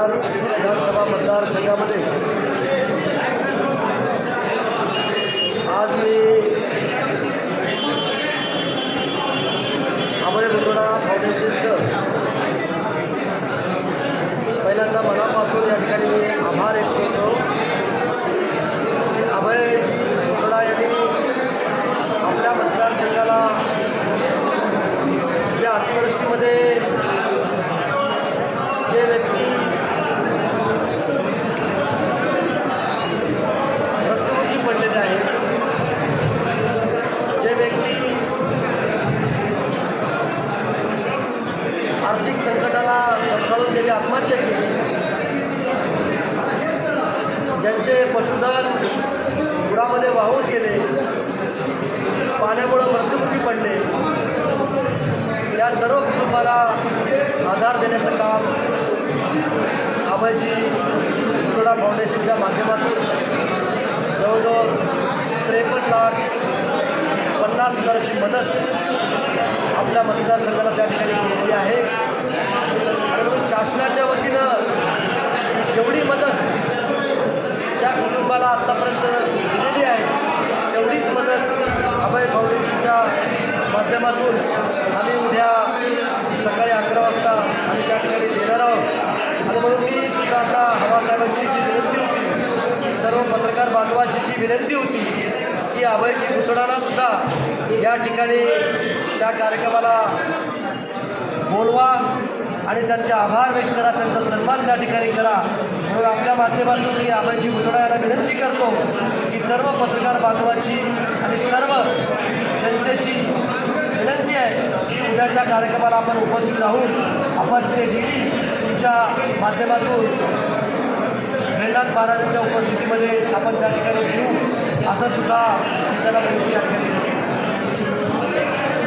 कराड विधानसभा मतदारसंघामध्ये. आज मी अभय मुतोडा फाउंडेशनचं पहिल्यांदा मनापासून या ठिकाणी मी आभार व्यक्त करतो की अभयजी मुतोडा यांनी आपल्या मतदारसंघाला या अतिवृष्टीमध्ये जे व्यक्ती मृत्युमुखी पडलेले आहेत जे व्यक्ती आर्थिक संकटाला कळून आत्महत्या केली. ज्यांचे पशुधन पुरामध्ये वाहून गेले पाण्यामुळं मृत्युमुखी पडले या सर्व कुटुंबाला आधार देण्याचं काम आबाजी तुकडा फाउंडेशनच्या माध्यमातून जवळजवळ त्रेपन्न लाख पन्नास हजाराची मदत आपल्या मतदारसंघाला त्या ठिकाणी केलेली आहे आणि म्हणून शासनाच्या वतीनं जेवढी मदत त्या कुटुंबाला आत्तापर्यंत दिलेली आहे. तेवढीच मदत अभय फाउंडेशनच्या माध्यमातून आम्ही उद्या सकाळी अकरा वाजता आम्ही त्या ठिकाणी देणार आहोत. आणि म्हणून मी सुद्धा आता हवासाहेबांची जी विनंती होती सर्व पत्रकार बांधवाची जी विनंती होती की अभयची मुसडांना सुद्धा या ठिकाणी त्या कार्यक्रमाला बोलवा आणि त्यांचे आभार व्यक्त करा त्यांचा सन्मान त्या ठिकाणी करा. म्हणून आपल्या माध्यमातून मी आबाजी मुतोडा यांना विनंती करतो की सर्व पत्रकार बांधवांची आणि सर्व जनतेची विनंती आहे की उद्याच्या कार्यक्रमाला आपण उपस्थित राहून आपण ते डी डी तुमच्या माध्यमातून रेणनाथ महाराजांच्या उपस्थितीमध्ये आपण त्या ठिकाणी घेऊ असं सुद्धा त्याला विनंती या ठिकाणी